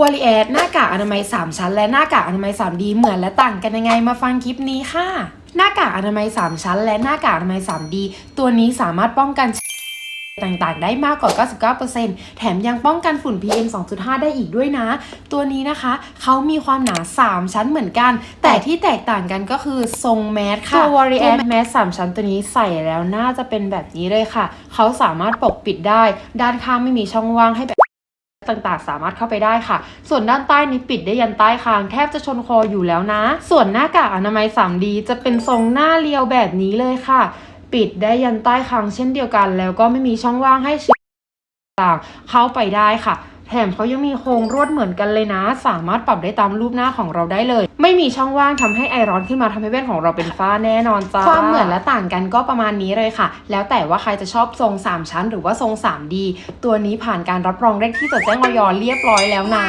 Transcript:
วอลีแอดหน้ากากอนามัย 3 ชั้น และหน้ากากอนามัย 3D เหมือนและต่างกันยังไงมาฟังคลิปนี้ค่ะ หน้ากากอนามัย 3 ชั้น และหน้ากากอนามัย 3D ตัวนี้สามารถป้องกันต่างๆ ได้มากกว่า 99%แถมยังป้องกันฝุ่น PM 2.5 ได้อีกด้วยนะ ตัวนี้นะคะเขามีความหนา 3 ชั้นเหมือนกัน แต่ที่แตกต่างกันก็คือทรงแมสค่ะ ตัว Warrior Mask 3 ชั้นตัวนี้ใส่แล้วน่าจะเป็นแบบนี้เลยค่ะ เขาสามารถปกปิดได้ ด้านข้างไม่มีช่องว่างให้แบบ ต่างๆ สามารถเข้าไปได้ค่ะ ส่วนด้านใต้นี้ปิดได้ยันใต้คาง แทบจะชนคออยู่แล้วนะ ส่วนหน้ากากอนามัย 3D จะเป็นทรงหน้าเรียวแบบนี้เลยค่ะ ปิดได้ยันใต้คางเช่นเดียวกัน แล้วก็ไม่มีช่องว่างให้ชิ้นต่างเข้าไปได้ค่ะ แถมเขายังมีโครงรวดเหมือนกันเลยนะ สามารถปรับได้ตามรูปหน้าของเราได้เลย ไม่มีช่องว่างทำให้ไอร้อนขึ้นมาทำให้แว่นของเราเป็นฝ้าแน่นอนจ้าความเหมือนและต่างกันก็ประมาณนี้เลยค่ะ แล้วแต่ว่าใครจะชอบทรง 3 ชั้น หรือว่าทรง 3D ตัวนี้ผ่านการรับรองเลขที่จดแจ้งออยเรียบร้อยแล้วนะ